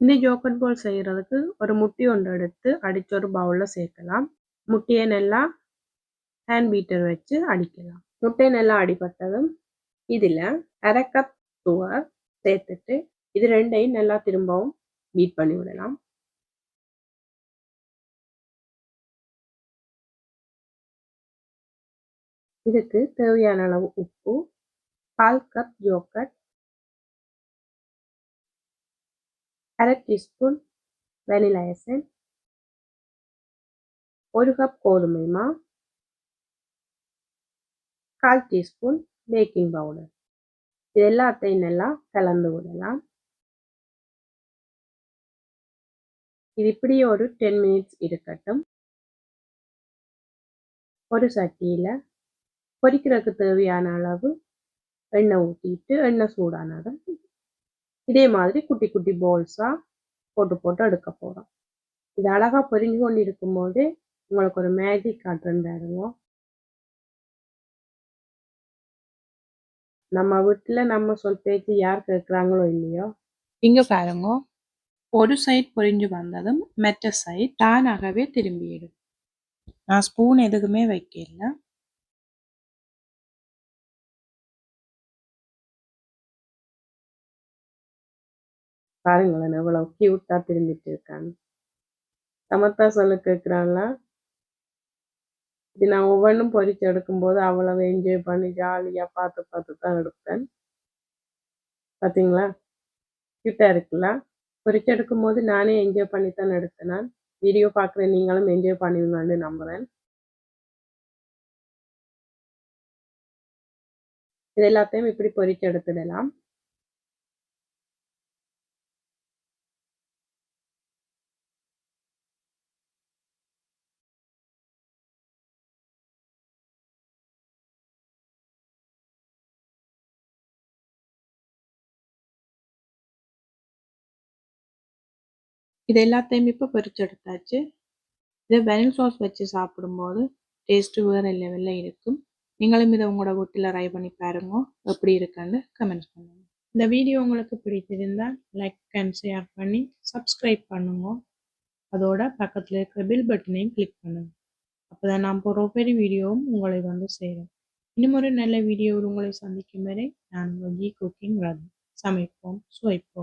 இந்த ஜோக்கட் பால் செய்கிறதுக்கு ஒரு முட்டி ஒன்று எடுத்து அடித்து ஒரு பவுலில் சேர்க்கலாம். முட்டையை நல்லா ஹேண்ட் பீட்டர் வச்சு அடிக்கலாம். முட்டை நல்லா அடிபட்டதும் இதில் அரை கப் சுவர் சேர்த்துட்டு இது ரெண்டையும் நல்லா திரும்பவும் பீட் பண்ணி விடலாம். இதுக்கு தேவையான அளவு உப்பு பால் கப் ஜோக்கட் அரை டீஸ்பூன் வெனிலா எசன் ஒரு கப் கோதுமை மா கால் டீஸ்பூன் பேக்கிங் பவுடர். இது எல்லாத்தையும் நல்லா கலந்து விடலாம். இது இப்படியே ஒரு டென் மினிட்ஸ் இருக்கட்டும். ஒரு சட்டியில் பொரிக்கிறதுக்கு தேவையான அளவு எண்ணெய் ஊற்றிட்டு எண்ணெய் சூடானதும் இதே மாதிரி குட்டி குட்டி போல்ஸாக போட்டு போட்டு எடுக்க போகிறோம் இது அழகாக பொரிஞ்சு கொண்டு இருக்கும்போது உங்களுக்கு ஒரு மேஜிக் காட்டுறேன் நம்ம வீட்டில் நம்ம சொல் பேச்சு யார் கேட்குறாங்களோ இல்லையோ? இங்கே பாருங்க. ஒரு சைட் பொரிஞ்சு வந்ததும் மெட்ட சைட் தானாகவே திரும்பிடும் நான் ஸ்பூன் எதுக்குமே வைக்கல. பாருங்களேன் எவ்வளோ கியூட்டா திரும்பிட்டு இருக்கான்னு சமத்தா சொல்ல கேட்குறாங்களா இது நான் ஒவ்வொன்றும் பொறிச்சு எடுக்கும்போது அவ்வளவு என்ஜாய் பண்ணி ஜாலியாக பார்த்து பார்த்து தான் எடுப்பேன். பார்த்தீங்களா கியூட்டா இருக்குல்ல? பொறிச்சு எடுக்கும்போது நானே என்ஜாய் பண்ணி தான் எடுத்தேன் நான். வீடியோ பார்க்குற நீங்களும் என்ஜாய் பண்ணுவீங்கன்னு நம்புகிறேன் இது எல்லாத்தையும் இப்படி பொறிச்சு எடுத்துடலாம். இது எல்லாத்தையும் இப்போ பொரிச்செடுத்தாச்சு இதை வெனில் சாஸ் வச்சு சாப்பிடும்போது டேஸ்ட்டு வேறு லெவலில் இருக்கும். நீங்களும் இதை உங்களோட வீட்டில் ட்ரை பண்ணி பாருங்க. எப்படி இருக்குன்னு கமெண்ட்ஸ் பண்ணுங்க. இந்த வீடியோ உங்களுக்கு பிடிச்சிருந்தால் லைக் அண்ட் ஷேர் பண்ணி சப்ஸ்கிரைப் பண்ணுங்க. அதோட பக்கத்தில் இருக்கிற பில் பட்டனையும் கிளிக் பண்ணுங்க. அப்போ தான் நான் போகிற பெரிய வீடியோவும் உங்களை வந்து சேரும். இன்னும் ஒரு நல்ல வீடியோவில் உங்களை சந்திக்கும் வரை நான் உங்கள் குக்கிங் ரன் சமைப்போம் சுவைப்போம்.